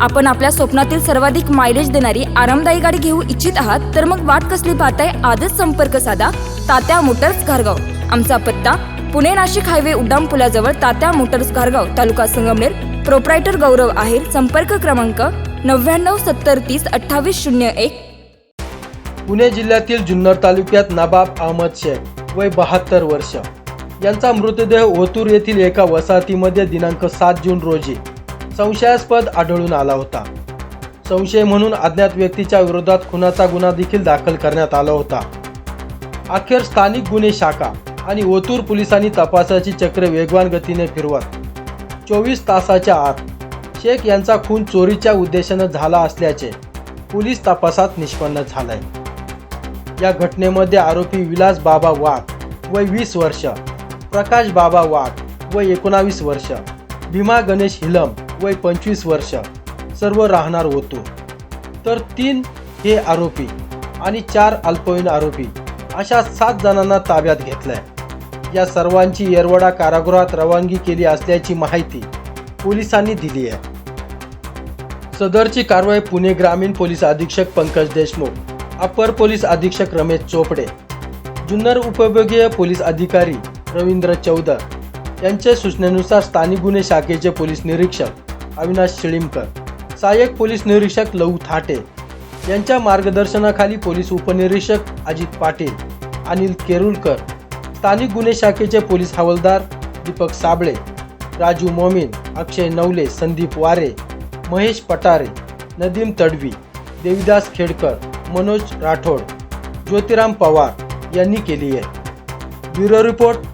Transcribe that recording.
आपण आपल्या स्वप्नातील सर्वाधिक मायलेज देणारी आरामदायी गाडी घेऊ इच्छित आहात तर मग वाट कसली पाहताय? आजच संपर्क साधा. तात्या मोटर्स घारगाव. आमचा पत्ता पुणे नाशिक हायवे उड्डाण पुलाजवळ तात्या मोटर्स घारगाव तालुका संगमनेर. प्रोप्रायटर गौरव आहेर संपर्क क्रमांक नव्याण्णव सत्तर तीस अठ्ठावीस शून्य एक. पुणे जिल्ह्यातील जुन्नर तालुक्यात नबाब अहमद शेख वय बहात्तर वर्ष. यांचा मृतदेह ओतूर येथील एका वसाहतीमध्ये दिनांक सात जून रोजी संशयास्पद आढळून आला होता. संशय म्हणून अज्ञात व्यक्तीच्या विरोधात खुनाचा गुन्हा देखील दाखल करण्यात आला होता. अखेर स्थानिक गुन्हे शाखा आणि ओतूर पोलिसांनी तपासाची चक्र वेगवान गतीने फिरवत चोवीस तासाच्या आत शेख यांचा खून चोरीच्या उद्देशानं झाला असल्याचे पोलीस तपासात निष्पन्न झालंय. या घटनेमध्ये आरोपी विलास बाबा वाघ वय वीस वर्ष प्रकाश बाबा वाघ वय एकोणावीस वर्ष भीमा गणेश हिलम वय पंचवीस वर्ष सर्व राहणार होतो. तर तीन हे आरोपी आणि चार अल्पवयीन आरोपी अशा सात जणांना ताब्यात घेतलंय. या सर्वांची येरवडा कारागृहात रवानगी केली असल्याची माहिती पोलिसांनी दिली आहे. सदरची कारवाई पुणे ग्रामीण पोलीस अधीक्षक पंकज देशमुख अपर पोलीस अधीक्षक रमेश चोपडे जुन्नर उपविभागीय पोलीस अधिकारी रवींद्र चौधर यांच्या सूचनेनुसार स्थानिक गुन्हे शाखेचे पोलीस निरीक्षक अविनाश शिळीमकर सहाय्यक पोलीस निरीक्षक लहू थाटे यांच्या मार्गदर्शनाखाली पोलीस उपनिरीक्षक अजित पाटील अनिल केरुलकर स्थानिक गुन्हे शाखेचे पोलीस हवालदार दीपक साबळे राजू मोमीन अक्षय नवले संदीप वारे महेश पटारे नदीम तडवी देविदास खेडकर मनोज राठोड ज्योतिराम पवार यांनी केली आहे. Bureau report